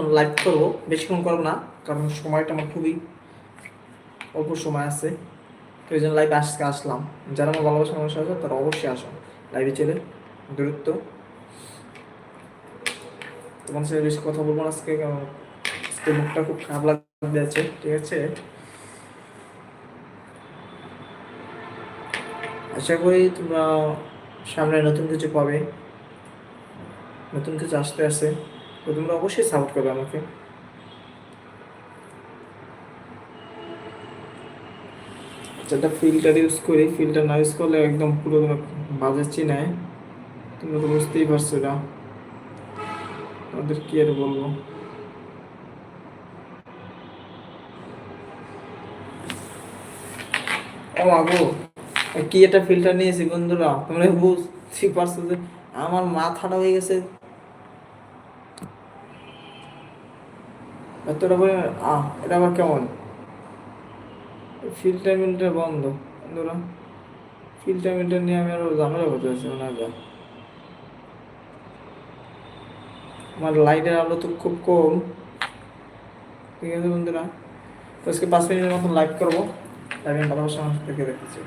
মতন লাইভ করব, বেশিক্ষণ করব না, কারণ সময়টা আমার খুবই অল্প সময় আছে। তো এই জন্য লাইভে আজকে আসলাম। যারা আমার ভালোবাসা মানুষ আছে, তারা অবশ্যই আসুন। লাইভে চলে, দূরত্ব। তোমার সাথে বেশি কথা বলব না আজকে আজকে মুখটা খুব খারাপ লাগছে ঠিক আছে? আশা করি তোমরা সামনে নতুন কিছু পাবে। নতুন কিছু আসতে আসে তো তোমরা অবশ্যই সাপোর্ট করবে আমাকে। যেটা ফিল্টার ইউজ করি। ফিল্টার না ইউজ করলে একদম পুরো বাজে চিনায়। তোমরা তো বুঝতেই পারছ এটা। তোমাদের কি আর বলব? ও আগো কি একটা ফিল্টার নিয়েছি বন্ধুরা? তোমরা বুঝতে পারছ যে আমার মাথাটা হয়ে গেছে এতটা করে আহ, এটা আবার কেমন? ফিল্টার মিল্টার বন্ধ। বন্ধুরা ফিল্টার মিল্টার নিয়ে আমি আরও ঝামেলা করতে পারছি না যা। আমার লাইটের আলো তো খুব কম। ঠিক আছে বন্ধুরা? তো আজকে পাঁচ মিনিটের মতন লাইভ করব। তাই আমি ভালোবাসা মানুষ থেকে দেখেছি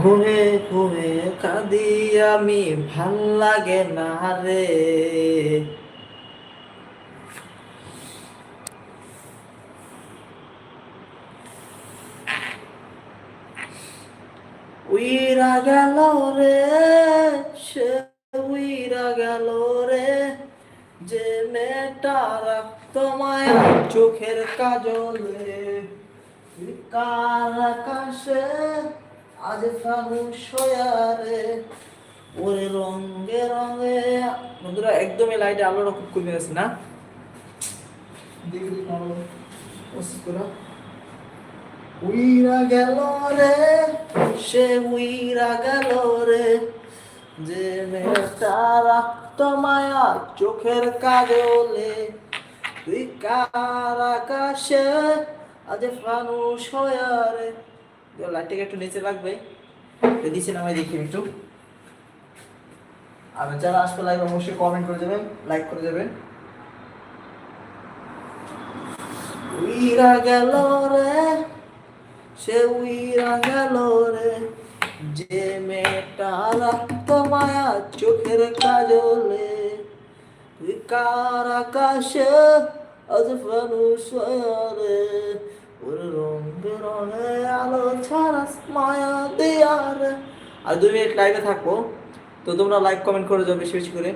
ঘুরে ঘুরে কাঁদি আমি, ভালো লাগে না রে। উইরা গেল রে, সে উইরা গেল রে। যে মেয়েটা রাখত মায়া চোখের কাজলে, কার আকাশে আজ ফাগুন সয়ারে ওরে রঙে রঙে। বন্ধুরা একদমই লাইটে আলোটা খুব কমে গেছে না? উইরা গেল রে। সে উইরা গেল রে। যে রাখত মায়া চোখের কাজলে তুই কার আকাশে? আজ ফানুষ হয়ারে লাইটটাকে একটু নিচে দেখি একটু। আর যারা আসবে লাইভ অবশ্যই কমেন্ট করে যাবেন লাইক করে যাবেন উইরা গেল রে, সে উইরা গেল রে। যে মেয়েটা রাখত মায়া চোখের কাজলে কার আকাশে আজ ফানুষ রে? মায়া আর দুই মিনিট লাইভে থাকব। তো তোমরা লাইক কমেন্ট করে যাও বেশি বেশি করে।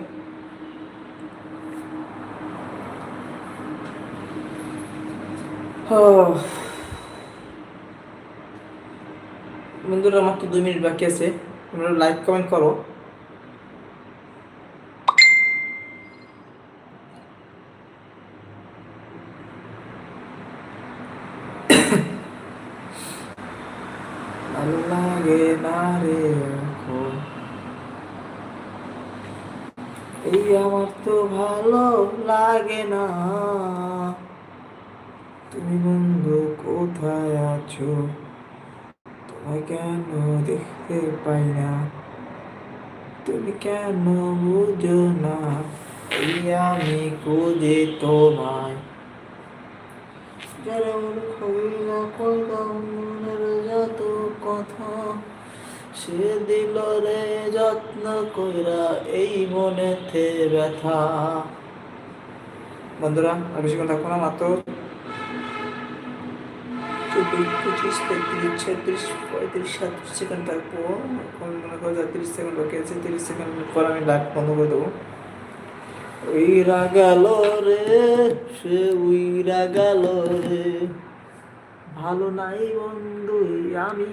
বন্ধুরা, আমার তো দুই মিনিট বাকি আছে। তোমরা লাইক কমেন্ট করো। ভালো লাগে না রে এই আমার তো ভালো লাগে না। তুমি বন্ধু, কোথায় আছো? তোমায় কেন দেখতে পাই না? তুমি কেন বুঝো না? এই আমি খুঁজে তোমায়। যারা খবিরা কইলাম সে দিল রে যত্ন কইরা এই মনে মনেতে ব্যথা। বন্ধুরা আর বেশিক্ষণ থাকব না মাত্র চব্বিশ পঁচিশ পঁয়ত্রিশ ছত্রিশ পঁয়ত্রিশ সাতত্রিশ সেকেন্ড থাকব। এখন মনে করো তিরিশ সেকেন্ড বাকি আছে তিরিশ সেকেন্ড পর আমি লাইভ বন্ধ করে দেবো। উইরা গেল রে সে উইরা গেল রে। ভালো নাই বন্ধু আমি।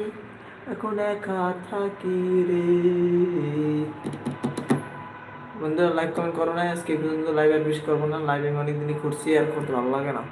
এখন একা থাকি রে? বন্ধুরা লাইক কমেন্ট করো না। আজকে পর্যন্ত লাইভ আর বেশি করব না। লাইভ আমি অনেকদিনই করছি, আর করতে ভালো লাগে না।